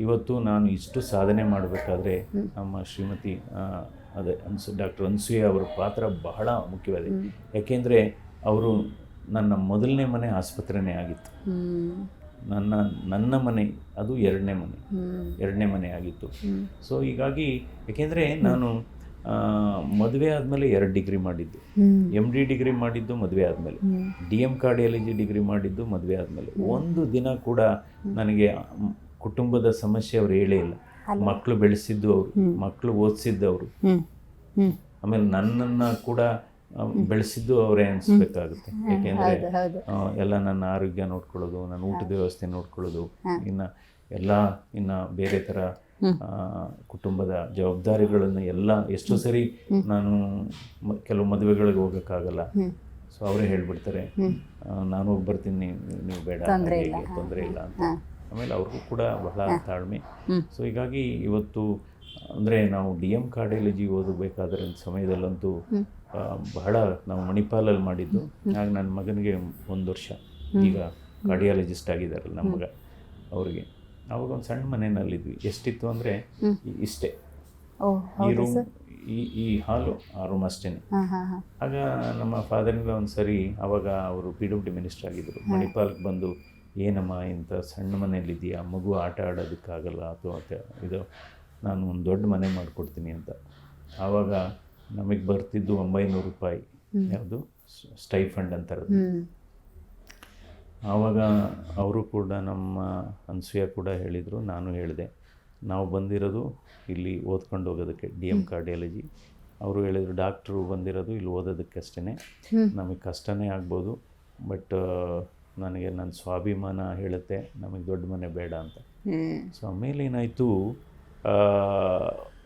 ಇವತ್ತು ನಾನು ಇಷ್ಟು ಸಾಧನೆ ಮಾಡಬೇಕಾದ್ರೆ ನಮ್ಮ ಶ್ರೀಮತಿ ಅದೇ ಅನ್ಸು ಡಾಕ್ಟರ್ ಅನ್ಸೂಯ ಅವರ ಪಾತ್ರ ಬಹಳ ಮುಖ್ಯವಾಗಿದೆ. ಯಾಕೆಂದರೆ ಅವರು ನನ್ನ ಮೊದಲನೇ ಮನೆ ಆಸ್ಪತ್ರೆನೇ ಆಗಿತ್ತು. ನನ್ನ ನನ್ನ ಮನೆ ಅದು ಎರಡನೇ ಮನೆ. ಎರಡನೇ ಮನೆ ಆಗಿತ್ತು. ಸೊ ಹೀಗಾಗಿ ಯಾಕೆಂದರೆ ನಾನು ಮದುವೆ ಆದಮೇಲೆ ಎರಡು ಡಿಗ್ರಿ ಮಾಡಿದ್ದು. ಎಂ ಡಿ ಡಿಗ್ರಿ ಮಾಡಿದ್ದು ಮದುವೆ ಆದಮೇಲೆ. ಡಿ ಎಂ ಕಾರ್ಡಿಯಾಲಜಿ ಡಿಗ್ರಿ ಮಾಡಿದ್ದು ಮದುವೆ ಆದಮೇಲೆ. ಒಂದು ದಿನ ಕೂಡ ನನಗೆ ಕುಟುಂಬದ ಸಮಸ್ಯೆ ಅವ್ರು ಹೇಳೇ ಇಲ್ಲ. ಮಕ್ಕಳು ಬೆಳೆಸಿದ್ದು ಅವರು ಮಕ್ಕಳು ಓದಿಸಿದ್ದು ಅವರು ಆಮೇಲೆ ನನ್ನನ್ನು ಕೂಡ ಬೆಳೆಸಿದ್ದು ಅವರೇ ಅನಿಸ್ಬೇಕಾಗುತ್ತೆ. ಯಾಕೆಂದರೆ ಎಲ್ಲ ನನ್ನ ಆರೋಗ್ಯ ನೋಡ್ಕೊಳ್ಳೋದು ನನ್ನ ಊಟದ ವ್ಯವಸ್ಥೆ ನೋಡ್ಕೊಳ್ಳೋದು ಇನ್ನು ಎಲ್ಲ ಇನ್ನು ಬೇರೆ ಥರ ಕುಟುಂಬದ ಜವಾಬ್ದಾರಿಗಳನ್ನು ಎಲ್ಲ ಎಷ್ಟೋ ಸರಿ ನಾನು ಕೆಲವು ಮದುವೆಗಳಿಗೆ ಹೋಗೋಕ್ಕಾಗಲ್ಲ. ಸೊ ಅವರೇ ಹೇಳ್ಬಿಡ್ತಾರೆ ನಾನು ಹೋಗಿ ಬರ್ತೀನಿ ನೀವು ಬೇಡ ತೊಂದ್ರೆ ಇಲ್ಲ. ಅಂತ. ಆಮೇಲೆ ಅವ್ರಿಗೂ ಕೂಡ ಬಹಳ ತಾಳ್ಮೆ. ಸೊ ಹೀಗಾಗಿ ಇವತ್ತು ಅಂದರೆ ನಾವು ಡಿ ಎಂ ಕಾರ್ಡಿಯಾಲಜಿ ಓದಬೇಕಾದ್ರೆ ಸಮಯದಲ್ಲಂತೂ ಬಹಳ ನಾವು ಮಣಿಪಾಲಲ್ಲಿ ಮಾಡಿದ್ದು. ಆಗ ನನ್ನ ಮಗನಿಗೆ ಒಂದು ವರ್ಷ. ಈಗ ಕಾರ್ಡಿಯಾಲಜಿಸ್ಟ್ ಆಗಿದ್ದಾರಲ್ಲ ನಮ್ಮ ಮಗ ಅವ್ರಿಗೆ. ಅವಾಗ ಒಂದು ಸಣ್ಣ ಮನೆಯಲ್ಲಿದ್ವಿ. ಎಷ್ಟಿತ್ತು ಅಂದರೆ ಇಷ್ಟೇ. ಈ ರೂಮ್ ಈ ಈ ಹಾಲು ಆ ರೂಮ್ ಅಷ್ಟೇ ಆಗ ನಮ್ಮ ಫಾದರಿಂದ ಒಂದು ಸರಿ ಅವಾಗ ಅವರು ಪಿ ಡಬ್ಲ್ಯೂ ಡಿ ಮಿನಿಸ್ಟರ್ ಆಗಿದ್ದರು ಮಣಿಪಾಲ್ಗೆ ಬಂದು ಏನಮ್ಮ ಇಂಥ ಸಣ್ಣ ಮನೆಯಲ್ಲಿದೆಯಾ ಮಗು ಆಟ ಆಡೋದಕ್ಕಾಗಲ್ಲ ಅಥವಾ ಅಂತ ಇದು ನಾನು ಒಂದು ದೊಡ್ಡ ಮನೆ ಮಾಡಿಕೊಡ್ತೀನಿ ಅಂತ. ಆವಾಗ ನಮಗೆ ಬರ್ತಿದ್ದು ಒಂಬೈನೂರು ರೂಪಾಯಿ. ಯಾವುದು? ಸ್ಟೈಫಂಡ್ ಅಂತಾರೆ. ಆವಾಗ ಅವರು ಕೂಡ ನಮ್ಮ ಅನ್ಸೂಯ ಕೂಡ ಹೇಳಿದರು ನಾನು ಹೇಳಿದೆ. ನಾವು ಬಂದಿರೋದು ಇಲ್ಲಿ ಓದ್ಕೊಂಡು ಹೋಗೋದಕ್ಕೆ ಡಿ ಎಂ ಕಾರ್ಡಿಯಾಲಜಿ. ಅವರು ಹೇಳಿದರು ಡಾಕ್ಟ್ರು ಬಂದಿರೋದು ಇಲ್ಲಿ ಓದೋದಕ್ಕೆ ಅಷ್ಟೇ ನಮಗೆ ಕಷ್ಟನೇ ಆಗ್ಬೋದು ಬಟ್ ನನಗೆ ನನ್ನ ಸ್ವಾಭಿಮಾನ ಹೇಳುತ್ತೆ ನಮಗೆ ದೊಡ್ಡ ಮನೆ ಬೇಡ ಅಂತ. ಸೊ ಆಮೇಲೆ ಏನಾಯಿತು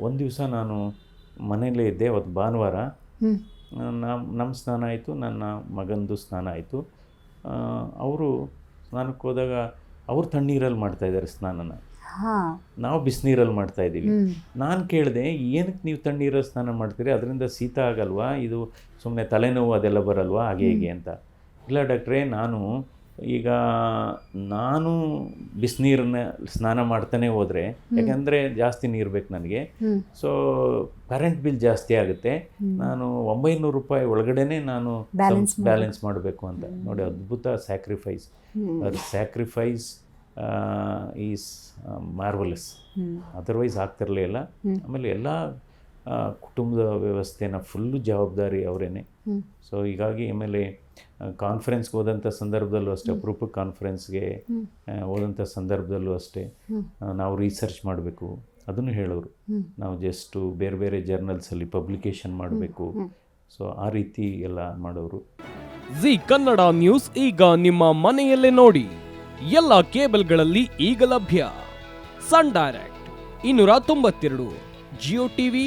ಒಂದು ದಿವಸ ನಾನು ಮನೆಯಲ್ಲೇ ಇದ್ದೆ ಅವತ್ತು ಭಾನುವಾರ. ನಮ್ಮ ನಮ್ಮ ಸ್ನಾನ ಆಯಿತು ನನ್ನ ಮಗಂದು ಸ್ನಾನ ಆಯಿತು. ಅವರು ಸ್ನಾನಕ್ಕೆ ಹೋದಾಗ ಅವರು ತಣ್ಣೀರಲ್ಲಿ ಮಾಡ್ತಾಯಿದ್ದಾರೆ ಸ್ನಾನನ. ಹಾ. ನಾವು ಬಿಸಿನೀರಲ್ಲಿ ಮಾಡ್ತಾ ಇದ್ದೀವಿ. ನಾನು ಕೇಳಿದೆ ಏನಕ್ಕೆ ನೀವು ತಣ್ಣೀರಲ್ಲಿ ಸ್ನಾನ ಮಾಡ್ತೀರಿ? ಅದರಿಂದ ಶೀತ ಆಗಲ್ವಾ? ಇದು ಸುಮ್ಮನೆ ತಲೆನೋವು ಅದೆಲ್ಲ ಬರಲ್ವಾ? ಹಾಗೆ ಹೀಗೆ ಅಂತ. ಇಲ್ಲ ಡಾಕ್ಟ್ರೇ ನಾನು ಈಗ ನಾನು ಬಿಸಿನೀರನ್ನ ಸ್ನಾನ ಮಾಡ್ತಾನೆ ಹೋದರೆ ಯಾಕಂದ್ರೆ ಜಾಸ್ತಿ ನೀರು ಬೇಕು ನನಗೆ. ಸೊ ಕರೆಂಟ್ ಬಿಲ್ ಜಾಸ್ತಿ ಆಗುತ್ತೆ. ನಾನು ಒಂಬೈನೂರು ರೂಪಾಯಿ ಒಳಗಡೆನೆ ನಾನು ಬ್ಯಾಲೆನ್ಸ್ ಮಾಡಬೇಕು. ಅಂತ. ನೋಡಿ ಅದ್ಭುತ sacrifice sacrifice is marvellous otherwise ಆಗ್ತಿರಲಿಲ್ಲ ಆಮೇಲೆ ಎಲ್ಲ ಕುಟುಂಬದ ವ್ಯವಸ್ಥೆನ ಫುಲ್ಲು ಜವಾಬ್ದಾರಿ ಅವರೇನೆ. ಸೊ ಹೀಗಾಗಿ ಆಮೇಲೆ ಕಾನ್ಫರೆನ್ಸ್ಗೆ ಹೋದಂಥ ಸಂದರ್ಭದಲ್ಲೂ ಅಷ್ಟೇ ಅಪರೂಪ ಕಾನ್ಫರೆನ್ಸ್ಗೆ ಹೋದಂಥ ಸಂದರ್ಭದಲ್ಲೂ ಅಷ್ಟೇ ನಾವು ರಿಸರ್ಚ್ ಮಾಡಬೇಕು ಅದನ್ನು ಹೇಳೋರು. ನಾವು ಜಸ್ಟು ಬೇರೆ ಬೇರೆ ಜರ್ನಲ್ಸಲ್ಲಿ ಪಬ್ಲಿಕೇಶನ್ ಮಾಡಬೇಕು. ಸೊ ಆ ರೀತಿ ಎಲ್ಲ ಮಾಡೋರು. ಜಿ ಕನ್ನಡ ನ್ಯೂಸ್ ಈಗ ನಿಮ್ಮ ಮನೆಯಲ್ಲೇ ನೋಡಿ. ಎಲ್ಲ ಕೇಬಲ್ಗಳಲ್ಲಿ ಈಗ ಲಭ್ಯ. ಸನ್ ಡೈರೆಕ್ಟ್ ಇನ್ನೂರ ತೊಂಬತ್ತೆರಡು ಜಿಯೋ ಟಿವಿ